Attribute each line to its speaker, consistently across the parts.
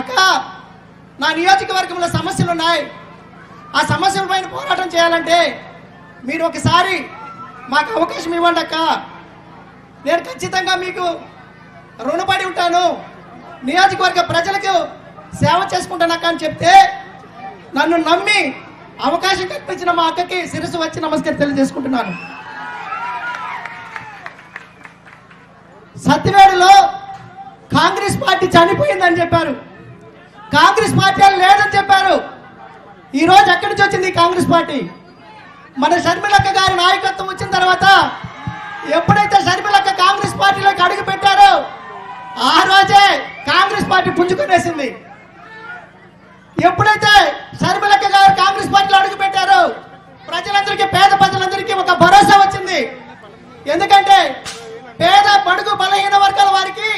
Speaker 1: అక్క నా నియోజకవర్గంలో సమస్యలు ఉన్నాయి. ఆ సమస్యల పైన పోరాటం చేయాలంటే మీరు ఒకసారి మాకు అవకాశం ఇవ్వండి అక్క. నేను ఖచ్చితంగా మీకు రుణపడి ఉంటాను. నియోజకవర్గ ప్రజలకు సేవ చేసుకుంటానక్క అని చెప్తే నన్ను నమ్మి అవకాశం కల్పించిన మా అక్కకి శిరస్సు వచ్చి నమస్కారం తెలియజేసుకుంటున్నాను. సత్యవేడులో కాంగ్రెస్ పార్టీ చనిపోయిందని చెప్పారు. కాంగ్రెస్ పార్టీ అని లేదని చెప్పారు. ఈ రోజు ఎక్కడి నుంచి వచ్చింది కాంగ్రెస్ పార్టీ? మన షర్మిలక్క గారి నాయకత్వం వచ్చిన తర్వాత ఎప్పుడైతే షర్మిలక్క కాంగ్రెస్ పార్టీలోకి అడుగు పెట్టారో ఆ రోజే కాంగ్రెస్ పార్టీ పుంజుకునేసింది. ఎప్పుడైతే షర్మిలక్క గారు కాంగ్రెస్ పార్టీలో అడుగు పెట్టారో ప్రజలందరికీ పేద ప్రజలందరికీ ఒక భరోసా వచ్చింది. ఎందుకంటే పేద పడుగు బలహీన వర్గాల వారికి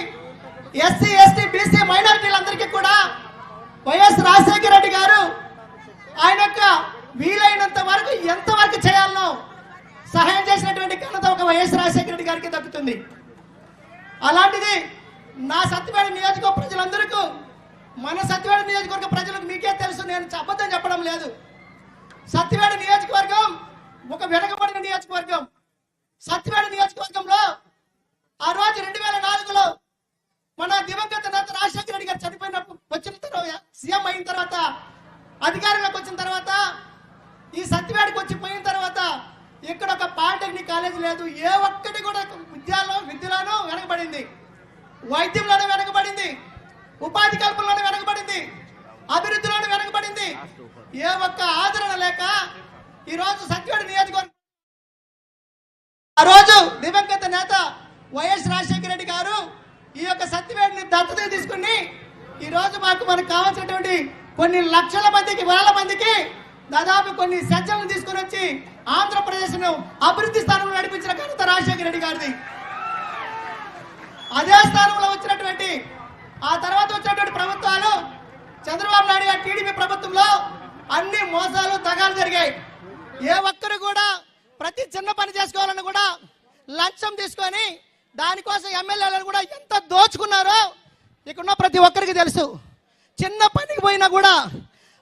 Speaker 1: ఎస్సీ ఎస్టీ బీసీ మైనారిటీలందరికీ కూడా వైఎస్ రాజశేఖర రెడ్డి గారు ఆయన యొక్క వీలైనంత వరకు ఎంత వరకు చేయాలనో సహాయం చేసినటువంటి ఘనత ఒక వైఎస్ రాజశేఖర రెడ్డి గారికి దక్కుతుంది. అలాంటిది నా సత్యవేడ నియోజకవర్గ ప్రజలందరికీ మన సత్యవేడ నియోజకవర్గ ప్రజలకు మీకే తెలుసు నేను అబద్ధం చెప్పడం లేదు. సత్యవేడ నియోజకవర్గం ఒక వెనకబడిన నియోజకవర్గం. సత్యవేడ నియోజకవర్గంలో ఆ రోజు రెండు వేల నాలుగులో మన దివంగత నేత రాజశేఖర రెడ్డి గారు చనిపోయినప్పుడు వచ్చిన తర్వాత సీఎం అయిన తర్వాత అధికారంలోకి వచ్చిన తర్వాత ఈ సత్యవేడకి వచ్చి పోయిన తర్వాత ఇక్కడ ఒక పాలిటెక్నిక్ కాలేజ్ లేదు. ఏ ఒక్కటి కూడా విద్యలో విద్యలోనూ వెనకబడింది. వైద్యంలోనూ వెనకబడింది. ఉపాధి కల్పనలోనూ వెనకబడింది. అభివృద్ధిలోనూ వెనకబడింది. ఏ ఒక్క ఆదరణ లేక ఈరోజు సత్యవేడు నియోజకవర్గం ఆ రోజు దివంగత నేత వైఎస్ రాజశేఖర రెడ్డి గారు ఈ యొక్క సత్యవేడిని దత్తత తీసుకుని ఈరోజు మాకు మనకు కావాల్సినటువంటి కొన్ని లక్షల మందికి వేల మందికి దాదాపు కొన్ని సజ్జలను తీసుకుని వచ్చి ఆంధ్రప్రదేశ్ను అభివృద్ధి స్థానంలో నడిపించిన ఘనత రాజశేఖర రెడ్డి గారిది. అదే స్థానంలో వచ్చినటువంటి ఆ తర్వాత వచ్చినటువంటి ప్రభుత్వాలు చంద్రబాబు నాయుడు గారి టీడీపీ ప్రభుత్వంలో అన్ని మోసాలు తగాలు జరిగాయి. ఏ ఒక్కరు కూడా ప్రతి చిన్న పని చేసుకోవాలని కూడా లంచం తీసుకొని దానికోసం ఎమ్మెల్యేలను కూడా ఎంత దోచుకున్నారో ఇక్కడున్న ప్రతి ఒక్కరికి తెలుసు. చిన్న పనికి పోయినా కూడా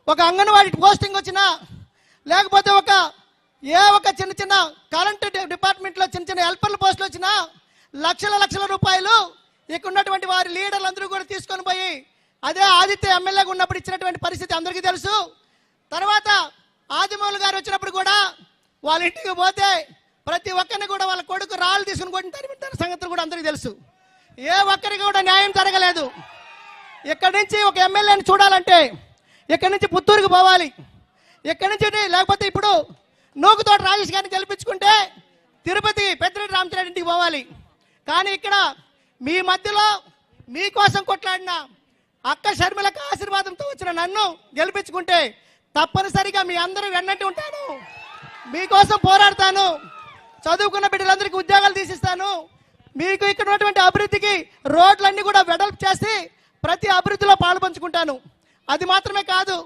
Speaker 1: ఒక అంగన్వాడీ పోస్టింగ్ వచ్చినా లేకపోతే ఒక ఏ ఒక చిన్న చిన్న కరెంట్ డిపార్ట్మెంట్లో చిన్న చిన్న హెల్పర్ల పోస్టులు వచ్చినా లక్షల లక్షల రూపాయలు ఇక్కడ ఉన్నటువంటి వారి లీడర్లు అందరూ కూడా తీసుకొని పోయి అదే ఆదిత్య ఎమ్మెల్యేగా ఉన్నప్పుడు ఇచ్చినటువంటి పరిస్థితి అందరికీ తెలుసు. తర్వాత ఆదిమౌలు గారు వచ్చినప్పుడు కూడా వాళ్ళ ఇంటికి పోతే ప్రతి ఒక్కరిని కూడా వాళ్ళ కొడుకు రాళ్ళు తీసుకుని కొట్టిన తరిమిన సంగతులు కూడా అందరికీ తెలుసు. ఏ ఒక్కరికి కూడా న్యాయం జరగలేదు. ఇక్కడి నుంచి ఒక ఎమ్మెల్యేని చూడాలంటే ఇక్కడి నుంచి పుత్తూరుకు పోవాలి. ఇక్కడి నుంచి లేకపోతే ఇప్పుడు నూకుతోట రాజేష్ గారిని గెలిపించుకుంటే తిరుపతి పెద్దిరెడ్డి రామచంద్ర ఇంటికి పోవాలి. కానీ ఇక్కడ మీ మధ్యలో మీకోసం కొట్లాడిన అక్క షర్మిలకు ఆశీర్వాదంతో వచ్చిన నన్ను గెలిపించుకుంటే తప్పనిసరిగా మీ అందరూ వెన్నట్టు ఉంటాను. మీకోసం పోరాడతాను. చదువుకున్న బిడ్డలందరికీ ఉద్యోగాలు తీసిస్తాను. మీకు ఇక్కడ ఉన్నటువంటి అభివృద్ధికి రోడ్లన్నీ కూడా వెడల్పు చేసి ప్రతి అభివృద్ధిలో పాల్పంచుకుంటాను. అది మాత్రమే కాదు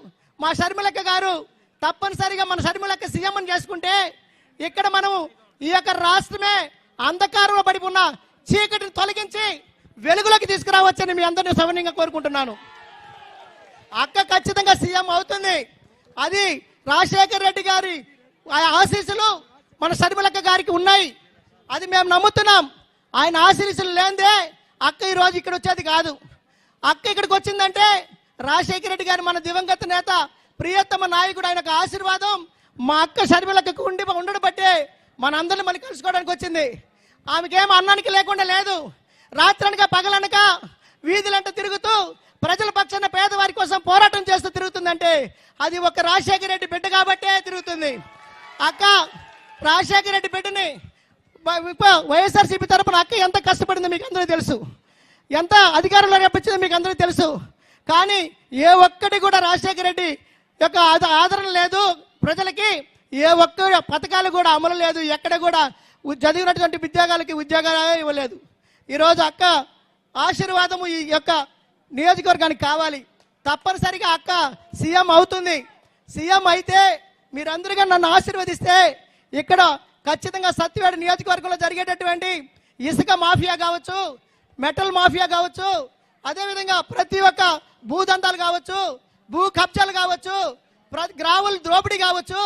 Speaker 1: మా షర్మిలక్క గారు తప్పనిసరిగా మన షర్మిలక్క సీఎం అని చేసుకుంటే ఇక్కడ మనం ఈ యొక్క రాష్ట్రమే అంధకారంలో పడి ఉన్న చీకటిని తొలగించి వెలుగులోకి తీసుకురావచ్చని మీ అందరినీ సవనీయంగా కోరుకుంటున్నాను. అక్క ఖచ్చితంగా సీఎం అవుతుంది. అది రాజశేఖర్ రెడ్డి గారి ఆశీస్సులు మన షర్మిలక్క గారికి ఉన్నాయి. అది మేము నమ్ముతున్నాం. ఆయన ఆశీస్సులు లేదే అక్క ఈ రోజు ఇక్కడ వచ్చేది కాదు. అక్క ఇక్కడికి వచ్చిందంటే రాజశేఖర రెడ్డి గారి మన దివంగత నేత ప్రియతమ నాయకుడు ఆయనకు ఆశీర్వాదం. మా అక్క షర్మిలకు ఉండి ఉండడం బట్టే మనందరిని మళ్ళీ కలుసుకోవడానికి వచ్చింది. ఆమెకేం అన్నానికి లేకుండా లేదు. రాత్రనక పగలనక వీధులంట తిరుగుతూ ప్రజల పక్షాన పేదవారి కోసం పోరాటం చేస్తూ తిరుగుతుందంటే అది ఒక రాజశేఖర రెడ్డి బిడ్డ కాబట్టే తిరుగుతుంది. అక్క రాజశేఖర రెడ్డి బిడ్డని వైఎస్ఆర్సీపీ తరపున అక్క ఎంత కష్టపడిందో మీకు అందరూ తెలుసు. ఎంత అధికారంలో రప్పించిందో మీకు అందరికీ తెలుసు. కానీ ఏ ఒక్కటి కూడా రాజశేఖర రెడ్డి యొక్క ఆదరణ లేదు. ప్రజలకి ఏ ఒక్క పథకాలు కూడా అమలు లేదు. ఎక్కడ కూడా చదివినటువంటి ఉద్యోగాలకి ఉద్యోగాలు ఇవ్వలేదు. ఈరోజు అక్క ఆశీర్వాదము ఈ యొక్క నియోజకవర్గానికి కావాలి. తప్పనిసరిగా అక్క సీఎం అవుతుంది. సీఎం అయితే మీరందరిగా నన్ను ఆశీర్వదిస్తే ఇక్కడ ఖచ్చితంగా సత్యవేడ నియోజకవర్గంలో జరిగేటటువంటి ఇసుక మాఫియా కావచ్చు మెటల్ మాఫియా కావచ్చు అదేవిధంగా ప్రతి ఒక్క భూదంతాలు కావచ్చు భూ కబ్జాలు కావచ్చు ప్ర- గ్రావుల ద్రోపిడీ కావచ్చు.